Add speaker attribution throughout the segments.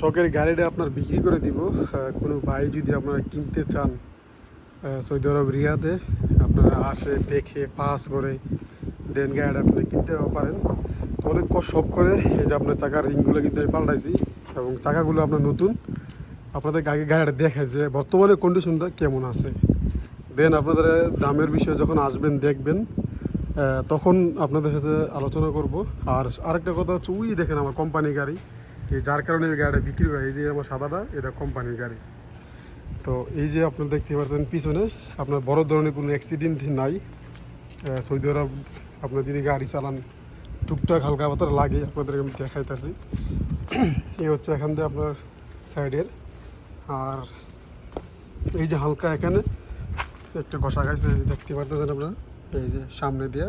Speaker 1: শখের গাড়িটা আপনার বিক্রি করে দিব। কোনো ভাই যদি আপনারা কিনতে চান সৌদি আরব, রিয়াদে, আপনারা আসে, দেখে, পাস করে, দেন গাড়িটা আপনি কিনতে পারেন। তো অনেক শখ করে এই যে আপনার চাকার রিংগুলো কিন্তু আমি পাল্টাইছি এবং চাকাগুলো আপনার নতুন। আপনাদের আগে গাড়িটা দেখায় যে বর্তমানে কন্ডিশনটা কেমন আছে। দেন আপনাদের দামের বিষয়ে যখন আসবেন, দেখবেন তখন আপনাদের সাথে আলোচনা করব। আর আরেকটা কথা হচ্ছে উই দেখেন আমার কোম্পানি গাড়ি। এই যার কারণে এই গাড়িটা বিক্রি হয়, এই যে আমার সাদাটা, এটা কোম্পানির গাড়ি। তো এই যে আপনার দেখতে পাচ্ছেন পিছনে, আপনার বড় ধরনের কোনো অ্যাক্সিডেন্ট নাই। সৌদি আরব, আপনার যদি গাড়ি চালান, টুকটাক হালকা পাতার লাগে, আপনাদেরকে আমি দেখাইতেছি। এই হচ্ছে এখান থেকে আপনার সাইডের আর এই যে হালকা এখানে, একটু ঘষা খাইছে দেখতে পারতেছেন আপনারা, এই যে সামনে দিয়ে।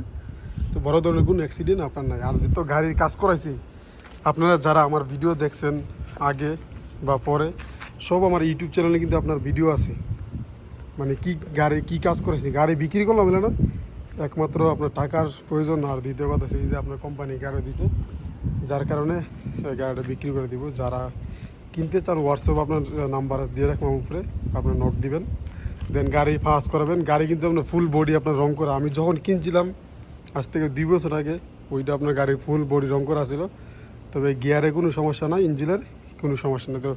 Speaker 1: তো বড় ধরনের কোনো অ্যাক্সিডেন্ট আপনার নাই। আর যে তো গাড়ির কাজ করাইছি আপনারা যারা আমার ভিডিও দেখছেন আগে বা পরে, সব আমার ইউটিউব চ্যানেলে কিন্তু আপনার ভিডিও আছে। মানে কি গাড়ি, কি কাজ করেছি, গাড়ি বিক্রি করলাম বলে না? একমাত্র আপনার টাকার প্রয়োজন আর দ্বিতীয় কথা সেই যে আপনার কোম্পানি গাড়ি দিছে, যার কারণে গাড়িটা বিক্রি করে দিব। যারা কিনতে চান হোয়াটসঅ্যাপ আপনার নাম্বার দিয়ে রাখলাম উপরে, আপনার নোট দিবেন। দেন গাড়ি পাস করাবেন। গাড়ি কিন্তু আপনার ফুল বডি আপনার রং করা। আমি যখন কিনছিলাম, আজ থেকে দুই বছর আগে, ওইটা আপনার গাড়ির ফুল বডি রং করা ছিল। তবে গিয়ারে কোনো সমস্যা নাই, ইঞ্জিনের কোনো সমস্যা নেই। তো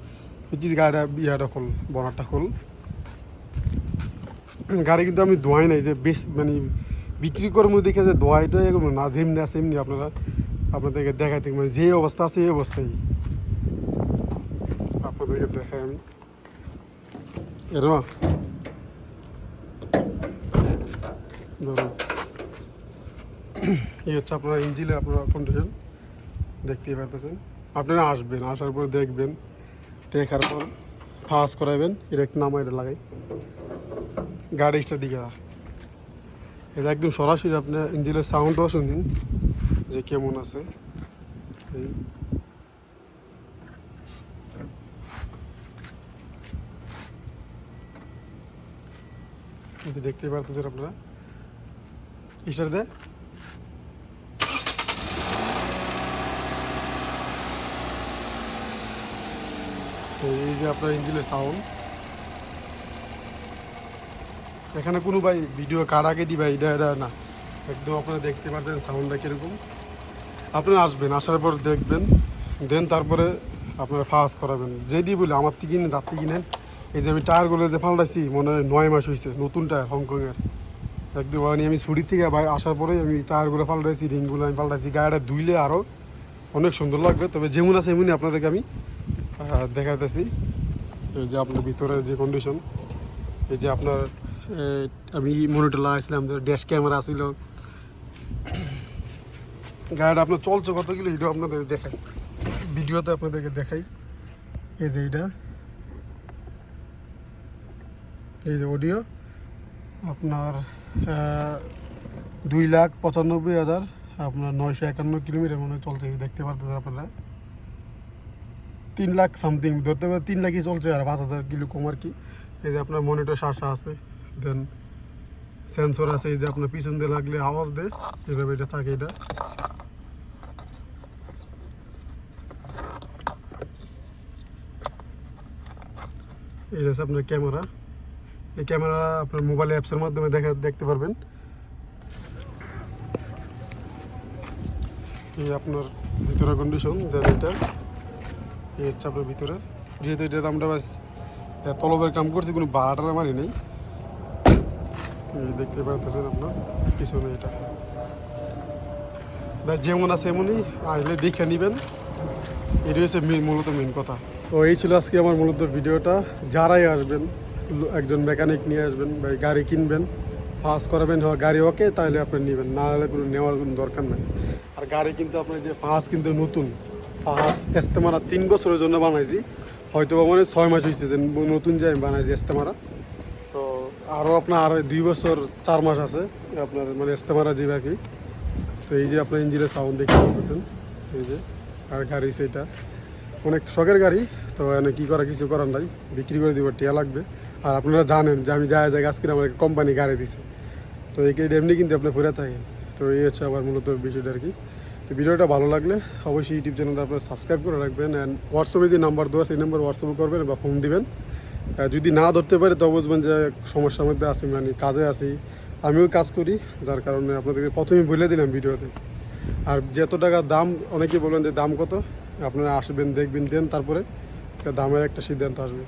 Speaker 1: পিছিয়ে গাড়িটা ইয়াটা খোল, বনারটা খোল। গাড়ি কিন্তু আমি ধোয়াই নাই, যে বেশ মানে বিক্রি মধ্যে দেখে যে ধোয়াইটা এরকম না, যেমনি আছে এমনি আপনারা, আপনাদেরকে দেখাইতে মানে যে অবস্থা আছে এই অবস্থায় আপনাদেরকে দেখাই আমি। এরকম ধরুন। এই হচ্ছে আপনার ইঞ্জিনের আপনার কন্ডিশন দেখতেই পাচ্ছেন আপনারা আসবেন, আসার পর দেখবেন। দেখার পর ফাস করাবেন একটু নামা এটা লাগাই। গাড়ি স্টার দিকে এটা একদম সরাসরি আপনার ইঞ্জিনের সাউন্ডও শুনুন যে কেমন আছে। এই। দেখতে পারতেছেন আপনারা। Easter day. তো এই যে আপনার ইঞ্জিনের সাউন্ড এখানে কোনো ভাই ভিডিও কার আগে দিবা, এটা এটা না। একদম আপনারা দেখতে পারতেন সাউন্ডটা কীরকম। আপনারা আসবেন, আসার পর দেখবেন দেন তারপরে আপনারা ফাস্ট করাবেন। যেদি বলে আমার থেকে কিনে থেকে কিনেন এই যে আমি টায়ারগুলো যে পাল্টাইছি মনে হয় নয় মাস হয়েছে নতুন টায়ার হংকংয়ের একদম মানে আমি ছুটি থেকে ভাই আসার পরে আমি টায়ারগুলো পাল্টাইছি রিংগুলো আমি পাল্টাইছি গাড়িটা ধুইলে আরও অনেক সুন্দর লাগবে। তবে যেমন আছে, এমনই আপনাদেরকে আমি আহ, দেখাইতেছি। এই যে আপনার ভিতরের যে কন্ডিশন এই যে আপনার আমি মনিটর লাগাইছিলাম ড্যাশ ক্যামেরা ছিল। গাড়িটা আপনার চলছে কত কিলো এটা আপনাদের দেখাই। ভিডিওতে আপনাদেরকে দেখাই। এই যে এইটা। এই যে অডিও আপনার দুই লাখ পঁচানব্বই হাজার আপনার নয়শো একান্ন কিলোমিটার মনে হয় চলছে দেখতে পারতেছেন আপনারা। তিন লাখ সামথিং ধরতে পারে তিন লাখই চলছে আর পাঁচ হাজার কিলো কম আর কি। এই যে আপনার মনিটর শাসা আছে দেন সেন্সর আছে, এই যে আপনার পিছন দিয়ে লাগলে আওয়াজ দেয় এইভাবে এটা থাকে এটা। এই হচ্ছে আপনার ক্যামেরা। এই ক্যামেরা আপনার মোবাইল অ্যাপসের মাধ্যমে দেখা, দেখতে পারবেন। আপনার ভিতরে কন্ডিশন দেন এটা। হচ্ছে আপনার ভিতরে। যেহেতু এটা আমরা বাস তলবের কাম করছি, কোনো ভাড়াটার মারি নেই। দেখতে পারতেছেন আপনার, পিছনে এটা। ভাই যেমন আছে এমনই, আসলে দেখে নেবেন। এটাই হচ্ছে মূলত মেন কথা। তো এই ছিল আজকে আমার মূলত ভিডিওটা। যারাই আসবেন একজন মেকানিক নিয়ে আসবেন বা গাড়ি কিনবেন পাস করাবেন গাড়ি, ওকে, তাহলে আপনি নেবেন। না হলে কোনো নেওয়ার কোনো দরকার নাই। আর গাড়ি কিন্তু আপনার যে পাস কিন্তু নতুন। পাস এস্তেমারা তিন বছরের জন্য বানাইছি। হয়তো মানে ছয় মাস হয়েছে যে নতুন যে আমি বানাইছি এস্তেমারা তো আরও আপনার আরও দুই বছর, চার মাস আছে আপনার মানে এস্তেমারা যে আর কি তো এই যে আপনার ইঞ্জিনের সাউন্ড দেখতে পাচ্ছেন, এই যে, আর গাড়ি সেটা অনেক শখের গাড়ি, তো এনে কী করা কিছু করার নাই, বিক্রি করে দিব, টিয়া লাগবে। আর আপনারা জানেন যে আমি যায় যায় আজকে আমার কোম্পানি গাড়ি দিছে। তো এই এমনি কিন্তু আপনি ফুরে থাকে তো এই হচ্ছে আমার মূলত বিষয়টা আর কি। তো ভিডিওটা ভালো লাগলে অবশ্যই ইউটিউব চ্যানেলটা আপনারা সাবস্ক্রাইব করে রাখবেন অ্যান্ড হোয়াটসঅ্যাপে যে নাম্বার দেওয়া সেই নাম্বার হোয়াটসঅ্যাপে করবেন বা ফোন দিবেন। যদি না ধরতে পারে, তো বুঝবেন যে সমস্যার মধ্যে আছি মানে কাজে আছি। আমিও কাজ করি, যার কারণে আপনাদেরকে প্রথমেই বলে দিলাম ভিডিওতে। আর যত টাকা দাম অনেকে বলেন যে দাম কত? আপনারা আসবেন, দেখবেন, দেন তারপরে দামের একটা সিদ্ধান্ত আসবে।